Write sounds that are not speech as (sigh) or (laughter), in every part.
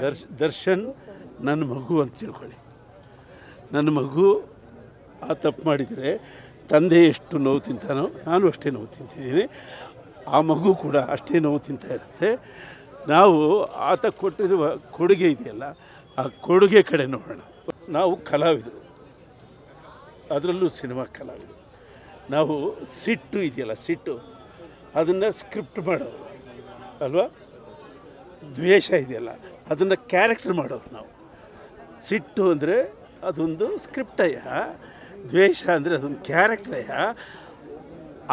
ದರ್ಶ್ ದರ್ಶನ್ ನನ್ನ ಮಗು ಅಂತ ತಿಳ್ಕೊಳ್ಳಿ. ನನ್ನ ಮಗು ಆ ತಪ್ಪು ಮಾಡಿದರೆ ತಂದೆ ಎಷ್ಟು ನೋವು ತಿಂತಾನೋ ನಾನು ಅಷ್ಟೇ ನೋವು ತಿಂತಿದ್ದೀನಿ. ಆ ಮಗು ಕೂಡ ಅಷ್ಟೇ ನೋವು ತಿಂತಾ ಇರುತ್ತೆ. ನಾವು ಆತ ಕೊಟ್ಟಿರುವ ಕೊಡುಗೆ ಇದೆಯಲ್ಲ, ಆ ಕೊಡುಗೆ ಕಡೆ ನೋಡೋಣ. ನಾವು ಕಲಾವಿದರು. ಅದರಲ್ಲೂ ಸಿನಿಮಾ ಕಲಾವಿದರು. ನಾವು ಸಿಟ್ಟು ಇದೆಯಲ್ಲ, ಸಿಟ್ಟು. ಅದನ್ನು ಸ್ಕ್ರಿಪ್ಟ್ ಮಾಡೋರು. ಅಲ್ವಾ? ದ್ವೇಷ ಇದೆಯಲ್ಲ ಅದನ್ನು ಕ್ಯಾರೆಕ್ಟರ್ ಮಾಡೋರು ನಾವು. ಸಿಟ್ಟು ಅಂದರೆ ಅದೊಂದು ಸ್ಕ್ರಿಪ್ಟಯ್ಯ ದ್ವೇಷ ಅಂದರೆ ಅದೊಂದು ಕ್ಯಾರೆಕ್ಟರಯ್ಯ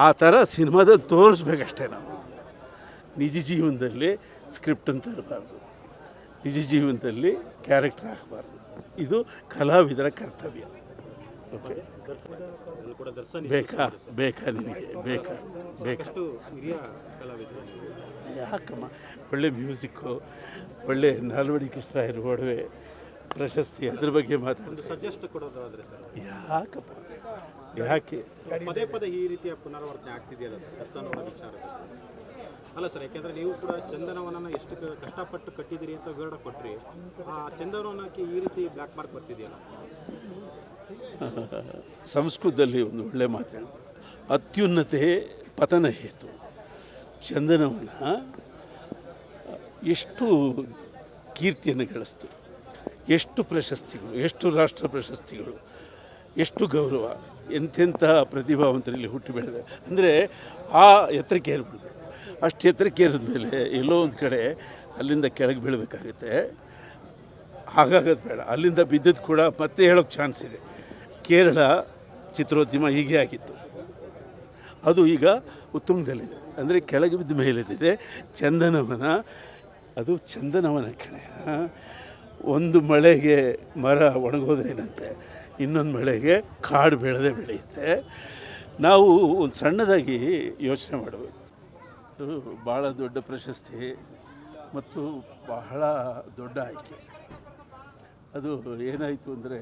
ಆ ಥರ ಸಿನಿಮಾದಲ್ಲಿ ತೋರಿಸ್ಬೇಕಷ್ಟೇ ನಾವು. ನಿಜ ಜೀವನದಲ್ಲಿ ಸ್ಕ್ರಿಪ್ಟ್ ಅಂತ ಇರಬಾರ್ದು. ನಿಜ ಜೀವನದಲ್ಲಿ ಕ್ಯಾರೆಕ್ಟರ್ ಆಗಬಾರ್ದು ಇದು ಕಲಾವಿದರ ಕರ್ತವ್ಯ ಓಕೆ ಅದರಲ್ಲೂ ಕೂಡ ದರ್ಶನ್ ಬೇಕಾ? ಬೇಕಾ? ನಿನಗೆ? ಬೇಕಾ? ಬೇಕಾ. ಯಾಕಮ್ಮ? ಒಳ್ಳೆ ಮ್ಯೂಸಿಕ್ಕು ಒಳ್ಳೆ ನಾಲ್ವಡಿ ಇರೋ ಒಡವೆ ಪ್ರಶಸ್ತಿ ಅದ್ರ ಬಗ್ಗೆ ಮಾತಾಡೋದು ಸಜೆಸ್ಟ್ ಕೊಡೋದಾದ್ರೆ ಯಾಕಪ್ಪ? ಯಾಕೆ? ಪದೇ ಪದೇ ಈ ರೀತಿಯ ಪುನರಾವರ್ತನೆ ಆಗ್ತಿದೆಯಲ್ಲ ಸರ್? ದರ್ಶನ ವಿಚಾರದಲ್ಲಿ. ಅಲ್ಲ ಸರ್, ಯಾಕೆಂದ್ರೆ ನೀವು ಕೂಡ ಚಂದನವನನ ಎಷ್ಟು ಕಷ್ಟಪಟ್ಟು ಕಟ್ಟಿದಿರಿ ಅಂತ ವಿವರಣೆ ಕೊಟ್ರಿ. ಆ ಚಂದನವನಕ್ಕೆ ಈ ರೀತಿ ಬ್ಲ್ಯಾಕ್ ಮಾರ್ಕ್ ಬರ್ತಿದೆಯಲ್ಲ? (laughs) ಸಂಸ್ಕೃತದಲ್ಲಿ ಒಂದು ಒಳ್ಳೆ ಮಾತು ಅತ್ಯುನ್ನತೆ ಪತನ ಹೇತು. ಚಂದನವನ ಎಷ್ಟು ಕೀರ್ತಿಯನ್ನು ಗಳಿಸ್ತು. ಎಷ್ಟು ಪ್ರಶಸ್ತಿಗಳು, ಎಷ್ಟು ರಾಷ್ಟ್ರ ಪ್ರಶಸ್ತಿಗಳು, ಎಷ್ಟು ಗೌರವ ಎಂತೆಂಥ ಪ್ರತಿಭಾವಂತರಲ್ಲಿ ಹುಟ್ಟಿ ಬೆಳೆದ. ಅಂದರೆ ಆ ಎತ್ತರಕ್ಕೆ ಏರ್ಬಿಡ್ದು ಅಷ್ಟು ಎತ್ತರಕ್ಕೇರಿದ ಮೇಲೆ ಎಲ್ಲೋ ಒಂದು ಕಡೆ ಅಲ್ಲಿಂದ ಕೆಳಗೆ ಬೀಳಬೇಕಾಗುತ್ತೆ. ಹಾಗಾಗೋದು ಬೇಡ. ಅಲ್ಲಿಂದ ಬಿದ್ದದ್ದು ಕೂಡ ಮತ್ತೆ ಹೇಳೋಕ್ಕೆ ಚಾನ್ಸ್ ಇದೆ. ಕೇರಳ ಚಿತ್ರೋದ್ಯಮ ಹೀಗೆ ಆಗಿತ್ತು. ಅದು ಈಗ ಉತ್ತುಂಗದಲ್ಲಿದೆ. ಅಂದರೆ ಕೆಳಗೆ ಬಿದ್ದ ಮೇಲೆದಿದೆ ಚಂದನವನ, ಅದು ಚಂದನವನ ಕಣೆ. ಒಂದು ಮಳೆಗೆ ಮರ ಒಣಗೋದ್ರೇನಂತೆ ಇನ್ನೊಂದು ಮಳೆಗೆ ಕಾಡು ಬೆಳೆದೇ ಬೆಳೆಯುತ್ತೆ. ನಾವು ಒಂದು ಸಣ್ಣದಾಗಿ ಯೋಚನೆ ಮಾಡಬೇಕು ಅದು ಭಾಳ ದೊಡ್ಡ ಪ್ರಶಸ್ತಿ ಮತ್ತು ಬಹಳ ದೊಡ್ಡ ಆಯ್ಕೆ. ಅದು ಏನಾಯಿತು ಅಂದರೆ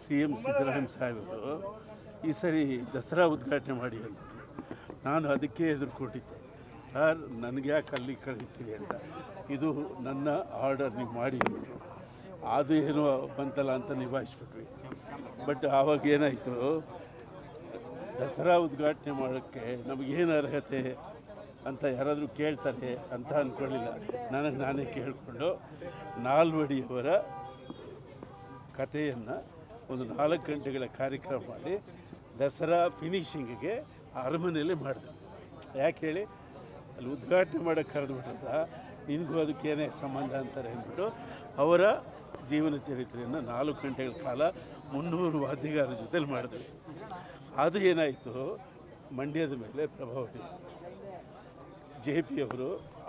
ಸಿ ಎಂ ಸಿದ್ದರಾಮಯ್ಯ ಸಾಹೇಬರು ಈ ಸರಿ ದಸರಾ ಉದ್ಘಾಟನೆ ಮಾಡಿ ಅಂತ. ನಾನು ಅದಕ್ಕೆ ಎದುರುಕೊಂಡಿದ್ದೆ ಸರ್, ನನಗೆ ಯಾಕೆ ಅಲ್ಲಿ ಕಳೀತೀವಿ ಅಂತ. ಇದು ನನ್ನ ಆರ್ಡರ್, ನೀವು ಮಾಡಿ. ಅದು ಏನೋ ಬಂತಲ್ಲ ಅಂತ ನಿಭಾಯಿಸ್ಬಿಟ್ವಿ. ಬಟ್ ಆವಾಗ ಏನಾಯಿತು, ದಸರಾ ಉದ್ಘಾಟನೆ ಮಾಡೋಕ್ಕೆ ನಮಗೇನು ಅರ್ಹತೆ? ಅಂತ ಯಾರಾದರೂ ಕೇಳ್ತಾರೆ ಅಂತ ಅಂದ್ಕೊಳ್ಳಿಲ್ಲ ನನಗೆ ನಾನೇ ಕೇಳಿಕೊಂಡು ನಾಲ್ವಡಿಯವರ ಕಥೆಯನ್ನು ಒಂದು ನಾಲ್ಕು ಗಂಟೆಗಳ ಕಾರ್ಯಕ್ರಮ ಮಾಡಿ ದಸರಾ ಫಿನಿಶಿಂಗಿಗೆ ಅರಮನೆಯಲ್ಲಿ ಮಾಡಿದೆ ಯಾಕೆ ಹೇಳಿ? ಅಲ್ಲಿ ಉದ್ಘಾಟನೆ ಮಾಡೋಕ್ಕೆ ಕರೆದುಬಿಟ್ರದ ನಿನಗೂ ಅದಕ್ಕೇನೇ ಸಂಬಂಧ ಅಂತಾರೆ ಅಂದ್ಬಿಟ್ಟು ಅವರ ಜೀವನ ಚರಿತ್ರೆಯನ್ನು ನಾಲ್ಕು ಗಂಟೆಗಳ ಕಾಲ ಮುನ್ನೂರು ವಾದ್ಯಗಾರರ ಜೊತೆಲಿ ಮಾಡಿದೆ ಅದು ಏನಾಯಿತು? ಮಂಡ್ಯದ ಮೇಲೆ ಪ್ರಭಾವ ಬೀರಿತು. ಜೆ ಪಿ ಅವರು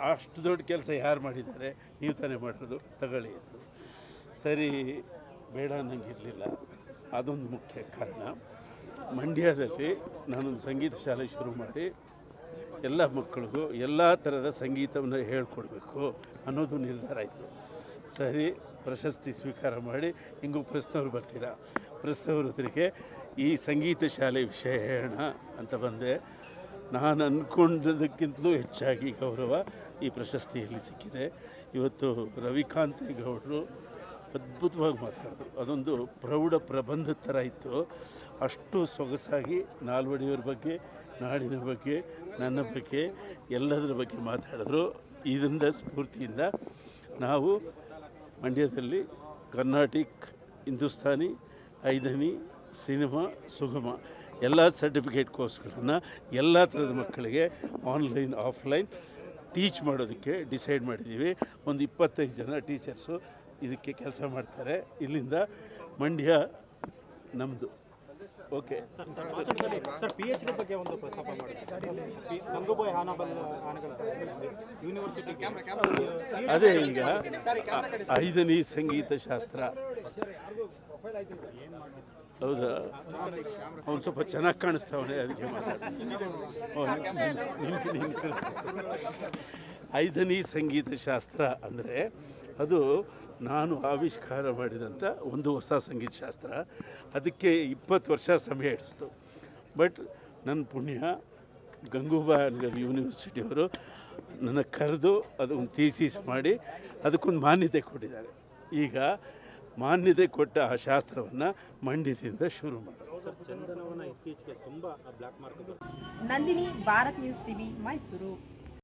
ಅಷ್ಟು ದೊಡ್ಡ ಕೆಲಸ ಯಾರು ಮಾಡಿದ್ದಾರೆ ನೀವು ತಾನೇ ಮಾಡಿರೋದು ತಗೊಳ್ಳಿ ಸರಿ, ಬೇಡ ಅನ್ನಂಗಿರಲಿಲ್ಲ ಅದೊಂದು ಮುಖ್ಯ ಕಾರಣ. ಮಂಡ್ಯದಲ್ಲಿ ನಾನೊಂದು ಸಂಗೀತ ಶಾಲೆ ಶುರು ಮಾಡಿ ಎಲ್ಲ ಮಕ್ಕಳಿಗೂ ಎಲ್ಲ ಥರದ ಸಂಗೀತವನ್ನು ಹೇಳ್ಕೊಡ್ಬೇಕು ಅನ್ನೋದು ನಿರ್ಧಾರ ಆಯಿತು. ಸರಿ, ಪ್ರಶಸ್ತಿ ಸ್ವೀಕಾರ ಮಾಡಿ ಹಿಂಗೂ ಪ್ರಶ್ನವ್ರು ಬರ್ತೀರಾ? ಪ್ರಶ್ನವ್ರ ಹತ್ರಿಗೆ ಈ ಸಂಗೀತ ಶಾಲೆ ವಿಷಯ ಹೇಳೋಣ ಅಂತ ಬಂದೆ. ನಾನು ಅಂದ್ಕೊಂಡದಕ್ಕಿಂತಲೂ ಹೆಚ್ಚಾಗಿ ಗೌರವ ಈ ಪ್ರಶಸ್ತಿಯಲ್ಲಿ ಸಿಕ್ಕಿದೆ. ಇವತ್ತು ರವಿಕಾಂತೇಗೌಡರು ಅದ್ಭುತವಾಗಿ ಮಾತಾಡಿದ್ರು. ಅದೊಂದು ಪ್ರೌಢ ಪ್ರಬಂಧದ ಥರ ಇತ್ತು. ಅಷ್ಟು ಸೊಗಸಾಗಿ ನಾಲ್ವಡಿಯವ್ರ ಬಗ್ಗೆ, ನಾಡಿನ ಬಗ್ಗೆ, ನನ್ನ ಬಗ್ಗೆ, ಎಲ್ಲದರ ಬಗ್ಗೆ ಮಾತಾಡಿದ್ರು. ಇದರಿಂದ ಸ್ಫೂರ್ತಿಯಿಂದ ನಾವು ಮಂಡ್ಯದಲ್ಲಿ ಕರ್ನಾಟಿಕ್, ಹಿಂದೂಸ್ತಾನಿ, ಐದನಿ ಸಿನಿಮಾ ಸುಗಮ ಎಲ್ಲ ಸರ್ಟಿಫಿಕೇಟ್ ಕೋರ್ಸ್ಗಳನ್ನು ಎಲ್ಲ ಥರದ ಮಕ್ಕಳಿಗೆ ಆನ್ಲೈನ್ ಆಫ್ಲೈನ್ ಟೀಚ್ ಮಾಡೋದಕ್ಕೆ ಡಿಸೈಡ್ ಮಾಡಿದ್ದೀವಿ. ಒಂದು ಇಪ್ಪತ್ತೈದು ಜನ ಟೀಚರ್ಸು ಇದಕ್ಕೆ ಕೆಲಸ ಮಾಡ್ತಾರೆ. ಇಲ್ಲಿಂದ ಮಂಡ್ಯ ನಮ್ಮದು okay. Sir P H D ಬಗ್ಗೆ ಒಂದು ಪ್ರಸ್ತಾಪ ಗಂಗೂಬಾಯಿ ಹಾನಬಲ್ ಅದೇ ಈಗ ಐದನೇ ಸಂಗೀತ ಶಾಸ್ತ್ರ ಹೌದಾ? ಅವ್ನು ಸ್ವಲ್ಪ ಚೆನ್ನಾಗಿ ಕಾಣಿಸ್ತಾವನೆ ಅದಕ್ಕೆ ಐದನೇ ಸಂಗೀತ ಶಾಸ್ತ್ರ ಅಂದರೆ ಅದು ನಾನು ಆವಿಷ್ಕಾರ ಮಾಡಿದಂಥ ಒಂದು ಹೊಸ ಸಂಗೀತ ಶಾಸ್ತ್ರ. ಅದಕ್ಕೆ ಇಪ್ಪತ್ತು ವರ್ಷ ಸಮಯ ಹಿಡಿಸ್ತು. ಬಟ್ ನನ್ನ ಪುಣ್ಯ, ಗಂಗೂಬಾ ಅನ್ಗಲ್ ಯೂನಿವರ್ಸಿಟಿಯವರು ನನ್ನ ಕರೆದು ಅದೊಂದು ಥೀಸಿಸ್ ಮಾಡಿ ಅದಕ್ಕೊಂದು ಮಾನ್ಯತೆ ಕೊಟ್ಟಿದ್ದಾರೆ. ಈಗ ಮಾನ್ಯತೆ ಕೊಟ್ಟ ಆ ಶಾಸ್ತ್ರವನ್ನು ಮಂಡ್ಯದಿಂದ ಶುರು ಮಾಡಿ. Nandini Bharat news TV Mysuru.